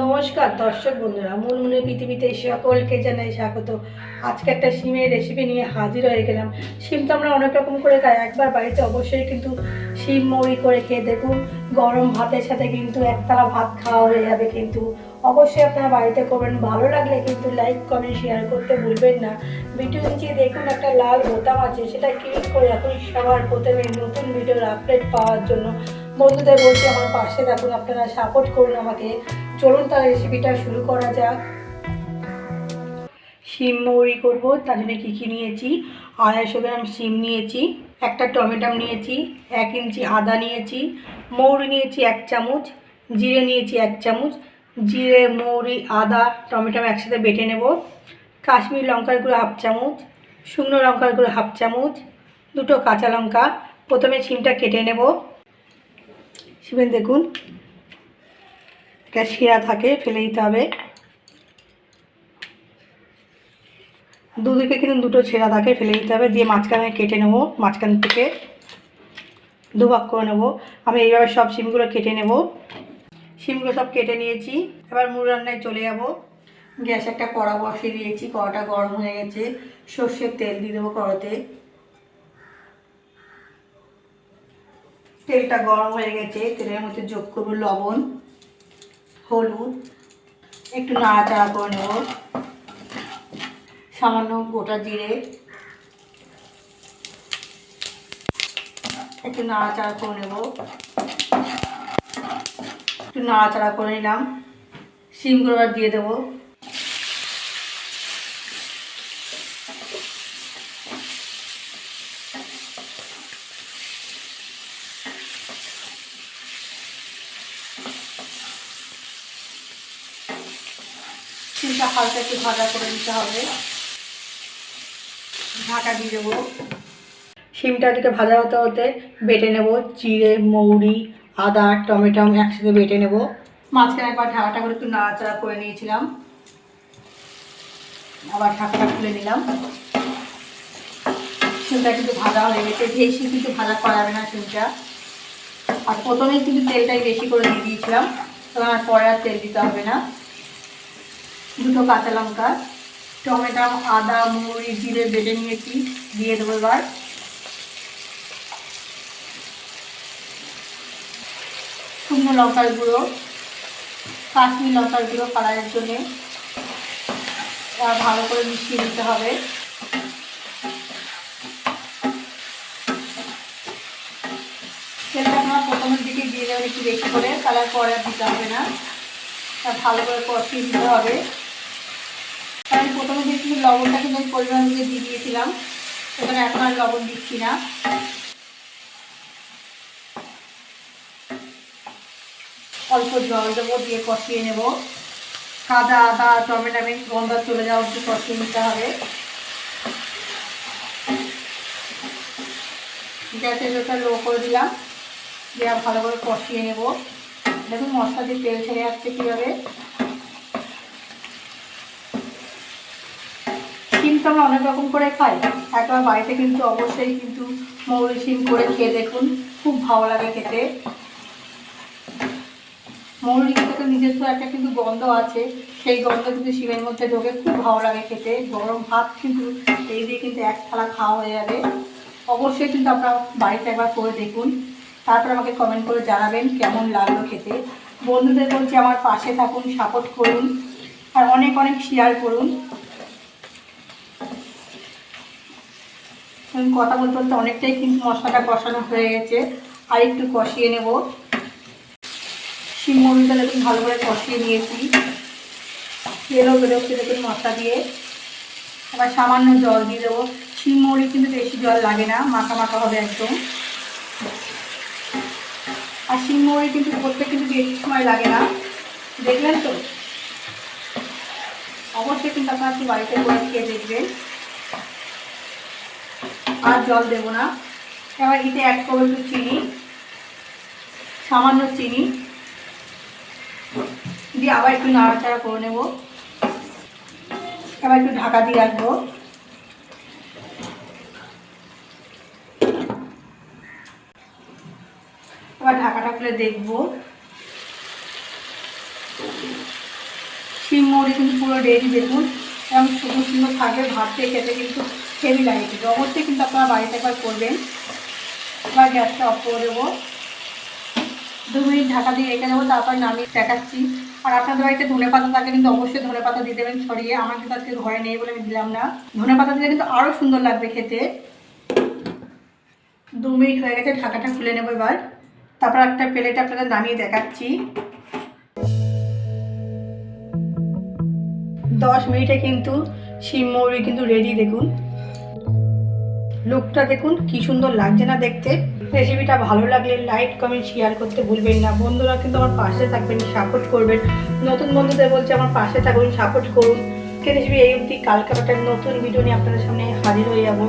নমস্কার, দর্শক বন্ধুরা, মুনমুনে পৃথিবীতে সকলকে জানাই স্বাগত। আজকে একটা সিমের রেসিপি নিয়ে হাজির হয়ে গেলাম। সিম তো আমরা অনেক রকম করে খাই, একবার বাড়িতে অবশ্যই কিন্তু সিম মৌরি করে খেয়ে দেখুন, গরম ভাতের সাথে কিন্তু একতলা ভাত খাওয়া হয়ে যাবে কিন্তু। অবশ্যই আপনারা বাড়িতে করবেন, ভালো লাগলে কিন্তু লাইক কমেন্ট শেয়ার করতে ভুলবেন না। ভিডিও নিচে দেখুন একটা লাল বোতাম আছে, সেটা ক্লিক করে এখন সবার প্রথমে নতুন ভিডিওর আপডেট পাওয়ার জন্য। বন্ধুদের বলছি, আমার পাশে থাকুন, আপনারা সাপোর্ট করুন আমাকে। চলুন তার রেসিপিটা শুরু করা যাক। শিম মৌরি করব, তার জন্য কী কী নিয়েছি? আড়াইশো গ্রাম শিম নিয়েছি, একটা টমেটো নিয়েছি, এক ইঞ্চি আদা নিয়েছি, মৌরি নিয়েছি এক চামচ, জিরে নিয়েছি এক চামচ, জিরে, মৌরি, আদা টমেটো একসাথে বেটে নেব, কাশ্মীর লঙ্কার গুঁড়ো হাফ চামচ, শুকনো লঙ্কার গুঁড়ো হাফ চামচ, দুটো কাঁচা লঙ্কা, প্রথমে শিমটা কেটে নেব। শিমের দেখুন একটা শিরা থাকে, ফেলে দিতে হবে। দুদিকে কিন্তু দুটো ছেঁড়া থাকে, ফেলে দিতে হবে। দিয়ে মাঝখানে কেটে নেব, মাঝখান থেকে দুভাগ করে নেব। আমি এইভাবে সব শিমগুলো কেটে নেব। শিমগুলো সব কেটে নিয়েছি। এবার মুড় রান্নায় চলে যাব। গ্যাস একটা কড়া বসিয়ে দিয়েছি। কড়াটা গরম হয়ে গেছে। সর্ষের তেল দিয়ে দেবো কড়াতে। তেলটা গরম হয়ে গেছে। তেলের মধ্যে যোগ করব লবণ। হলুদ, একটু নাড়াচাড়া করে নেব। সামান্য গোটা জিরে। একটু নাড়াচাড়া করে নেব। একটু নাড়াচাড়া করে নিলাম। সিম এবার দিয়ে দেবো। সিমটা হালকা একটু ভাজা করে দিতে হবে। ঢাকা দিয়ে দেবো। সিমটা দিকে ভাজা হতে হতে বেটে নেব জিরে মৌরি আদা টমেটো একসাথে বেটে নেব। মাঝখানে একবার ঢাকাটা করে একটু নাড়াচাড়া করে নিয়েছিলাম। আবার ঢাকাটা খুলে নিলাম। সিমটা কিন্তু ভাজা হয়ে গেছে। বেশি কিন্তু ভাজা করা যাবে না সিমটা আর প্রথমেই কিন্তু তেলটাই বেশি করে দিয়ে দিয়েছিলাম। তখন আর পরে আর তেল দিতে হবে না। দুটো কাঁচা লঙ্কা, টমেটো, আদা মুড়ি জিরে বেটে নিয়েছি, দিয়ে দেবো এবার। শুকনো লঙ্কার গুঁড়ো, কাশ্মীর লঙ্কার গুঁড়ো কালারের জন্যে। ভালো করে মিশিয়ে দিতে হবে। তেলটা আপনার প্রথমের দিকে দিয়ে দেবেন একটু বেশি করে, তাহলে পরে দিতে হবে না। ভালো করে কষিয়ে দিতে হবে। আমি প্রথমে যে কিন্তু লবণটা কিন্তু পরিমাণ দিয়ে দিয়ে দিয়েছিলাম এখানে এখন আর লবণ দিচ্ছি না। অল্প জল দেবো, দিয়ে কষিয়ে নেব। কাদা আদা, টমেটো গন্ধ চলে যাওয়া অবধি কষিয়ে নিতে হবে। গ্যাসের জলটা লো করে দিলাম, দিয়ে ভালো করে কষিয়ে নেব। দেখুন মশলা দিয়ে তেল ছেড়ে যাচ্ছে কীভাবে। শিম তো আমরা অনেক রকম করে খাই। একবার বাড়িতে কিন্তু অবশ্যই কিন্তু মৌরি শিম করে খেয়ে দেখুন। খুব ভালো লাগে খেতে। মৌরি কিন্তু নিজস্ব একটা কিন্তু গন্ধ আছে। সেই গন্ধ কিন্তু শিমের মধ্যে ঢোকে। খুব ভালো লাগে খেতে। গরম ভাত কিন্তু এই দিয়ে কিন্তু এক থালা খাওয়া হয়ে যাবে। অবশ্যই কিন্তু আপনারা বাড়িতে একবার করে দেখুন। তারপর আমাকে কমেন্ট করে জানাবেন কেমন লাগল খেতে। বন্ধুদের বলছি আমার পাশে থাকুন সাপোর্ট করুন। আর অনেক অনেক শেয়ার করুন। কথা বলতে বলতে অনেকটাই কিন্তু মশলাটা কষানো হয়ে গেছে। আর একটু কষিয়ে নেব। শিম মরিচটা দেখুন, ভালো করে কষিয়ে নিয়েছি। তেলও বেরোচ্ছে দেখুন মশলা দিয়ে। আবার সামান্য জল দিয়ে দেবো। শিম মরিচ কিন্তু বেশি জল লাগে না, মাখা মাখা হবে একদম। আর শিম মরিচ কিন্তু করতে কিন্তু বেশি সময় লাগে না। দেখলেন তো? অবশ্যই কিন্তু আপনার বাড়িতে করে খেয়ে দেখবেন। আর জল দেবো না। এবার এতে অ্যাড করব একটু চিনি, সামান্য চিনি, দিয়ে আবার একটু নাড়াচাড়া করে নেব। এবার একটু ঢাকা দিয়ে রাখব। এবার ঢাকাটা খুলে দেখব। পুরো রেডি দেখুন। এরকম সুন্দর সুন্দর থাকবে ভাত খেতে কিন্তু হেভি লাগে কিন্তু অবশ্যই কিন্তু আপনারা বাড়িতে একবার করবেন। এবার গ্যাসটা অফ করে দেবো। দু মিনিট ঢাকা দিয়ে রেখে দেবো, তারপর নামিয়ে দেখাচ্ছি। আর আপনাদের বাড়িতে ধনে পাতা থাকলে কিন্তু অবশ্যই ধনে পাতা দিয়ে দেবেন ছড়িয়ে। আমার কিন্তু আজকে ঘরে নেই বলে আমি দিলাম না। ধনে পাতা দিলে কিন্তু আরও সুন্দর লাগবে খেতে। দু মিনিট হয়ে গেছে, ঢাকাটা খুলে নেব এবার। তারপর একটা প্লেট আপনাদের নামিয়ে দেখাচ্ছি। দশ মিনিটে কিন্তু শিম মৌরি কিন্তু রেডি দেখুন। লুকটা দেখুন, কি সুন্দর লাগছে না দেখতে। রেসিপিটা ভালো লাগলে লাইক কমেন্ট শেয়ার করতে ভুলবেন না। বন্ধুরা কিন্তু আমার পাশে থাকবেন সাপোর্ট করবেন। নতুন বন্ধুদের বলছে, আমার পাশে থাকুন সাপোর্ট করুন। রেসিপি এই অবধি, কালকে একটা নতুন ভিডিও নিয়ে আপনাদের সামনে হাজির হয়ে যাব।